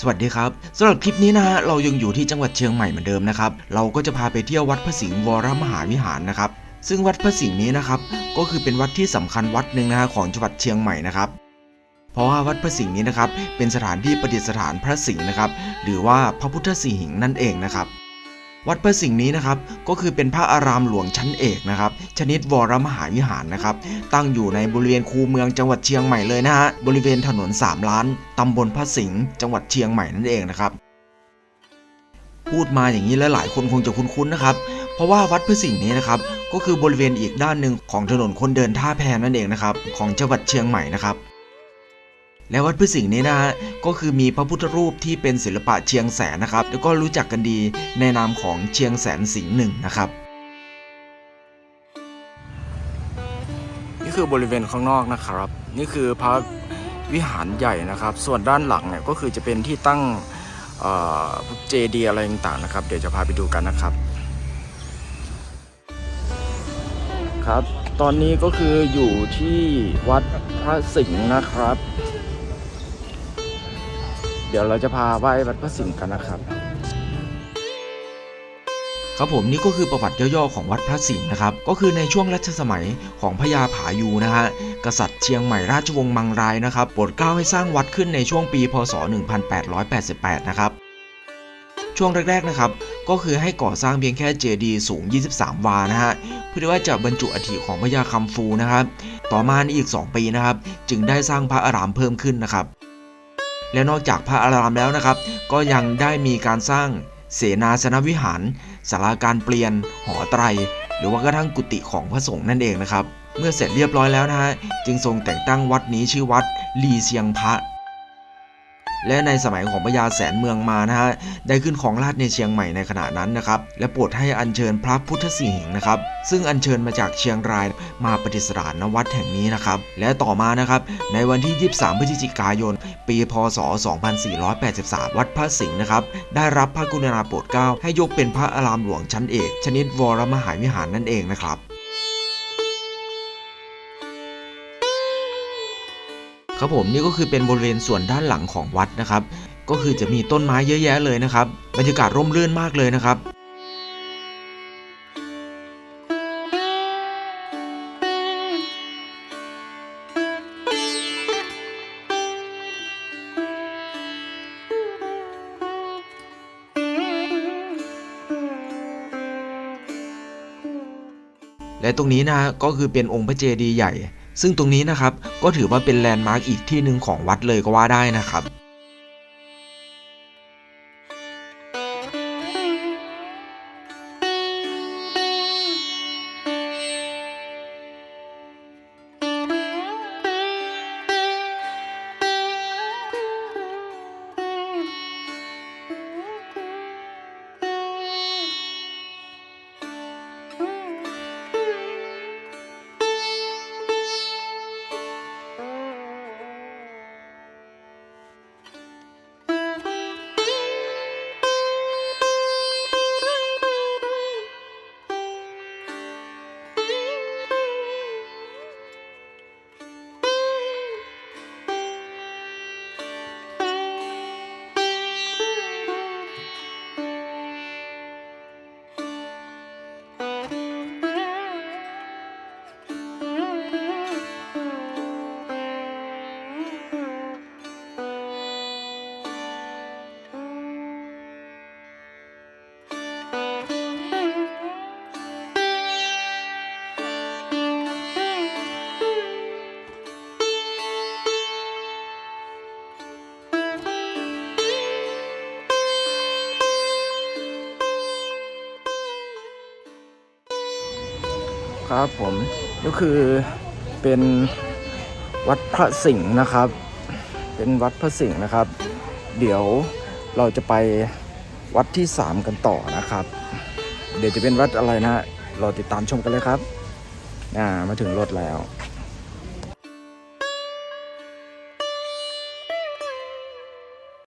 สวัสดีครับสำหรับคลิปนี้นะฮะเรายังอยู่ที่จังหวัดเชียงใหม่เหมือนเดิมนะครับเราก็จะพาไปเที่ยววัดพระสิงห์วรมหาวิหารนะครับ ซึ่งวัดพระสิงห์นี้นะครับก็คือเป็นวัดที่สำคัญวัดหนึ่งนะฮะของจังหวัดเชียงใหม่นะครับเพราะว่าวัดพระสิงห์นี้นะครับเป็นสถานที่ประดิษฐานพระสิงห์นะครับหรือว่าพระพุทธสิหิงค์นั่นเองนะครับ วัดพระสิงห์นี้นะครับก็คือเป็นพระอารามหลวงชั้นเอกนะครับชนิดวรมหาวิหารนะครับตั้งอยู่ในบริเวณคูเมืองจังหวัดเชียงใหม่เลยนะฮะบริเวณถนน 3 ล้านตำบลพระสิงห์จังหวัดเชียงใหม่นั่นเองนะครับพูดมาอย่างนี้แล้วหลายคนคงจะคุ้นๆนะครับเพราะว่าวัดพระสิงห์นี้นะครับก็คือบริเวณอีกด้านหนึ่งของถนนคนเดินท่าแพนั่นเองนะครับของจังหวัดเชียงใหม่นะครับ และวัดพระสิงห์นี้นะฮะก็คือมีพระพุทธรูปที่เป็นศิลปะเชียงแสนนะครับ แล้วก็รู้จักกันดีในนามของเชียงแสนสิงห์หนึ่งนะครับนี่คือบริเวณข้างนอกนะครับ นี่คือพระวิหารใหญ่นะครับ ส่วนด้านหลังเนี่ยก็คือจะเป็นที่ตั้งเจดีอะไรต่างๆนะครับ เดี๋ยวจะพาไปดูกันนะครับ ครับ ตอนนี้ก็คืออยู่ที่วัดพระสิงห์นะครับเดี๋ยวเราจะพาไหว้วัดพระสิงห์กันนะครับ ครับผมนี่ก็คือประวัติย่อๆของวัดพระสิงห์นะครับ ก็คือในช่วงรัชสมัยของพญาผายูนะฮะกษัตริย์เชียงใหม่ราชวงศ์มังรายนะครับโปรดเกล้าให้สร้างวัดขึ้นในช่วงปี พศ 1888 นะครับช่วงแรกๆนะครับ ก็คือให้ก่อสร้างเพียงแค่เจดีย์สูง 23 วานะฮะเพื่อว่าจะบรรจุอัฐิของพญาคัมฟูนะครับ ต่อมาในอีก 2 ปีนะครับ จึงได้สร้างพระอารามเพิ่มขึ้นนะครับ และนอกจากพระอารามแล้วนะครับ ก็ยังได้มีการสร้างเสนาสนวิหารสาราการเปลี่ยน หอไตร หรือว่ากระทั่งกุฏิของพระสงฆ์นั่นเองนะครับ เมื่อเสร็จเรียบร้อยแล้วนะฮะจึงทรงแต่งตั้งวัดนี้ชื่อวัดลีเซียงพระ และในสมัยของพญาแสนเมืองมานะฮะได้ขึ้นของราชในเชียงใหม่ในขณะนั้นนะครับและโปรดให้อัญเชิญพระพุทธสิงค์นะครับซึ่งอัญเชิญมาจากเชียงรายมาประดิษฐานณวัดแห่งนี้นะครับและต่อมานะครับในวันที่ 23 พฤศจิกายน ปีพศ 2483 วัดพระสิงห์นะครับได้รับพระกรุณาโปรดเกล้าให้ยกเป็นพระอารามหลวงชั้นเอก ชนิดวรมหาวิหารนั่นเองนะครับ ครับผมนี่ก็คือเป็นบริเวณส่วนด้านหลังของวัดนะครับ ก็คือจะมีต้นไม้เยอะแยะเลยนะครับบรรยากาศร่มรื่นมากเลยนะครับและตรงนี้นะก็คือเป็นองค์พระเจดีย์ใหญ่ ซึ่งตรงนี้นะครับก็ถือว่าเป็นแลนด์มาร์กอีกที่หนึ่งของวัดเลยก็ว่าได้นะครับ ครับผมก็คือเป็นวัดพระสิงห์นะครับ เป็นวัดพระสิงห์นะครับ เดี๋ยวเราจะไปวัดที่ 3 กันต่อนะครับ เดี๋ยวจะเป็นวัดอะไรนะรอติดตามชมกันเลยครับอ่ามาถึงรถแล้ว